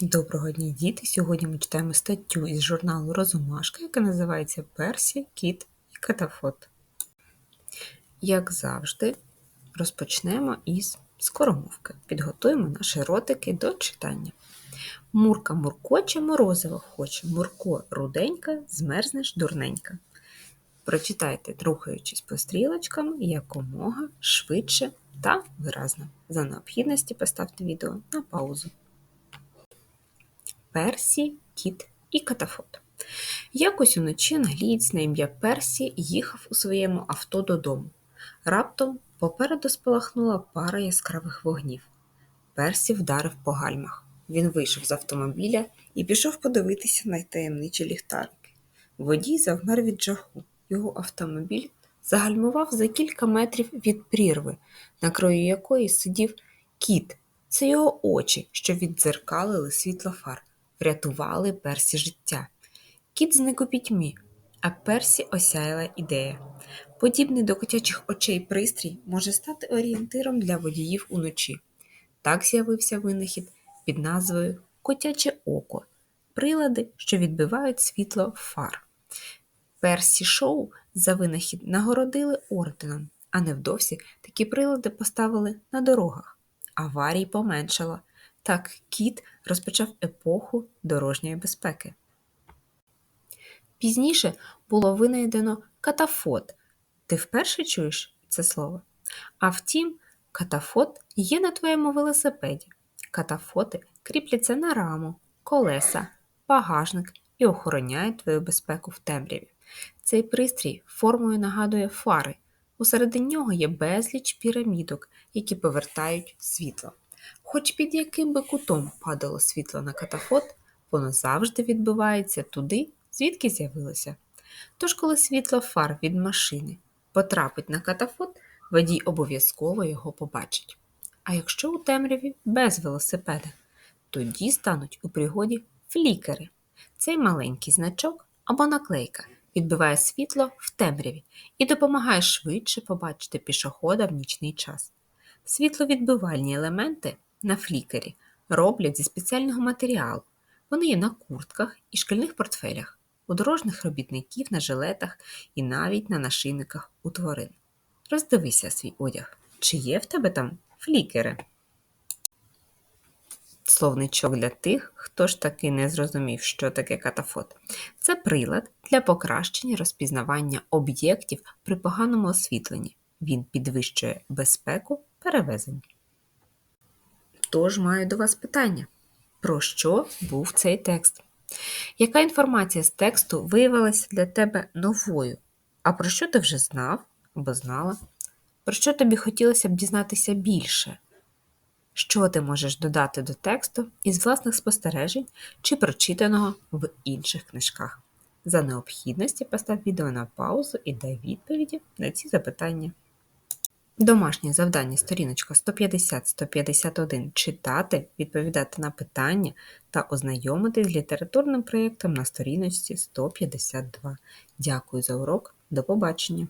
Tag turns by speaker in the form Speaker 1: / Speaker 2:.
Speaker 1: Доброго дня, діти! Сьогодні ми читаємо статтю із журналу Розумашка, яка називається Персі, кіт і катафот. Як завжди, розпочнемо із скоромовки. Підготуємо наші ротики до читання. Мурка муркоче, морозиво хоче, Мурко руденька, змерзнеш дурненька. Прочитайте, рухаючись по стрілочкам, якомога швидше та виразно. За необхідності поставте відео на паузу. Персі, кіт і катафот. Якось уночі англієць на ім'я Персі їхав у своєму авто додому. Раптом попереду спалахнула пара яскравих вогнів. Персі вдарив по гальмах. Він вийшов з автомобіля і пішов подивитися на таємничі ліхтарики. Водій завмер від жаху. Його автомобіль загальмував за кілька метрів від прірви, на краю якої сидів кіт. Це його очі, що віддзеркалили світло фар врятували Персі життя. Кіт зник у пітьмі, а Персі осяяла ідея. Подібний до котячих очей пристрій може стати орієнтиром для водіїв уночі. Так з'явився винахід під назвою Котяче око прилади, що відбивають світло фар. Персі шоу за винахід нагородили орденом, а невдовзі такі прилади поставили на дорогах. Аварій поменшало. Так кіт розпочав епоху дорожньої безпеки. Пізніше було винайдено катафот. Ти вперше чуєш це слово? А втім, катафот є на твоєму велосипеді. Катафоти кріпляться на раму, колеса, багажник і охороняють твою безпеку в темряві. Цей пристрій формою нагадує фари. Усередині нього є безліч пірамідок, які повертають світло. Хоч під яким би кутом падало світло на катафот, воно завжди відбивається туди, звідки з'явилося. Тож, коли світло фар від машини потрапить на катафот, водій обов'язково його побачить. А якщо у темряві без велосипеда, тоді стануть у пригоді флікери. Цей маленький значок або наклейка відбиває світло в темряві і допомагає швидше побачити пішохода в нічний час. Світловідбивальні елементи на флікері роблять зі спеціального матеріалу. Вони є на куртках і шкільних портфелях, у дорожніх робітників на жилетах і навіть на нашийниках у тварин. Роздивися свій одяг. Чи є в тебе там флікери? Словничок для тих, хто ж таки не зрозумів, що таке катафот. Це прилад для покращення розпізнавання об'єктів при поганому освітленні. Він підвищує безпеку перевезень. Тож маю до вас питання: про що був цей текст? Яка інформація з тексту виявилася для тебе новою? А про що ти вже знав або знала? Про що тобі хотілося б дізнатися більше? Що ти можеш додати до тексту із власних спостережень чи прочитаного в інших книжках? За необхідності постав відео на паузу і дай відповіді на ці запитання. Домашнє завдання сторіночка 150-151 читати, відповідати на питання та ознайомитись з літературним проєктом на сторіночці 152. Дякую за урок. До побачення!